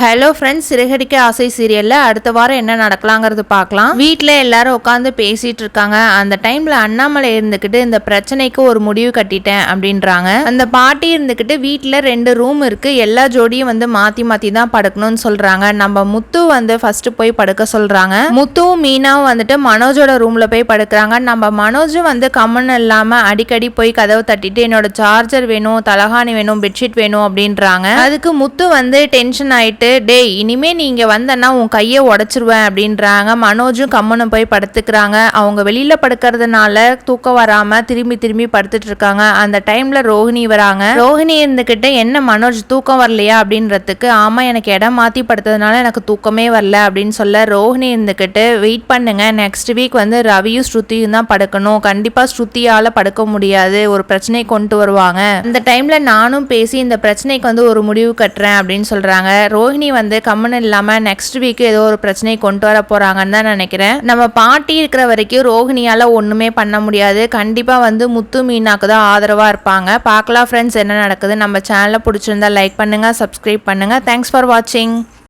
Hello friends சிறுகடிக்க ஆசை சீரியலில் அடுத்த வாரம் என்ன நடக்கலாங்கிறது பார்க்கலாம். வீட்டில் எல்லாரும் உட்காந்து பேசிட்டு இருக்காங்க. அந்த டைம்ல அண்ணாமலை இருந்துக்கிட்டு இந்த பிரச்சனைக்கு ஒரு முடிவு கட்டிட்டேன் அப்படின்றாங்க. அந்த பாட்டி இருந்துக்கிட்டு வீட்டில் ரெண்டு ரூம் இருக்கு. எல்லா ஜோடியும் வந்து மாத்தி மாத்தி தான் படுக்கணும்னு சொல்றாங்க. நம்ம முத்து வந்து ஃபர்ஸ்ட் போய் படுக்க சொல்றாங்க. முத்துவும் மீனாவும் வந்துட்டு மனோஜோட ரூம்ல போய் படுக்கிறாங்க. நம்ம மனோஜும் வந்து கம்மன் இல்லாம அடிக்கடி போய் கதவை தட்டிட்டு என்னோட சார்ஜர் வேணும் தலகாணி வேணும் பெட்ஷீட் வேணும் அப்படின்றாங்க. அதுக்கு முத்து வந்து டென்ஷன் சொல்லிட்டு டேய் இனிமே நீங்க வந்தேன்னா உன் கையை உடச்சிருவேன் அப்படின்றாங்க. மனோஜும் கம்மனும் போய் படுத்துக்கிறாங்க. அவங்க வெளியில படுக்கிறதுனால தூக்கம் வராம திரும்பி திரும்பி படுத்துட்டு இருக்காங்க. அந்த டைம்ல ரோஹிணி வராங்க. ரோஹிணி இருந்துகிட்டு என்ன மனோஜ் தூக்கம் வரலையா? அப்படின்றதுக்கு ஆமா எனக்கு இடம் மாத்தி படுத்ததுனால எனக்கு தூக்கமே வரல அப்படின்னு சொல்ல ரோஹிணி இருந்துகிட்டு வெயிட் பண்ணுங்க. நெக்ஸ்ட் வீக் வந்து ரவியும் ஸ்ருதியும் தான் படுக்கணும். கண்டிப்பா ஸ்ருதியால் படுக்க முடியாது. ஒரு பிரச்சனை கொண்டு வருவாங்க. அந்த டைம்ல நானும் பேசி இந்த பிரச்சனைக்கு வந்து ஒரு முடிவு கட்டுறேன் அப்படின்னு சொல்றாங்க. ரோஹிணி வந்து கம்மன் இல்லாம நெக்ஸ்ட் வீக் ஏதோ ஒரு பிரச்சனை கொண்டு வர போறாங்கன்னு தான் நினைக்கிறேன். நம்ம பாட்டி இருக்கிற வரைக்கும் ரோஹிணியால ஒண்ணுமே பண்ண முடியாது. கண்டிப்பா வந்து முத்து மீனாக்கு தான் ஆதரவா இருப்பாங்க. பார்க்கலாம் ஃப்ரெண்ட்ஸ் என்ன நடக்குது நம்ம சேனலை பிடிச்சிருந்தா லைக் பண்ணுங்க சப்ஸ்கிரைப் பண்ணுங்க. தேங்க்ஸ் ஃபார் வாட்சிங்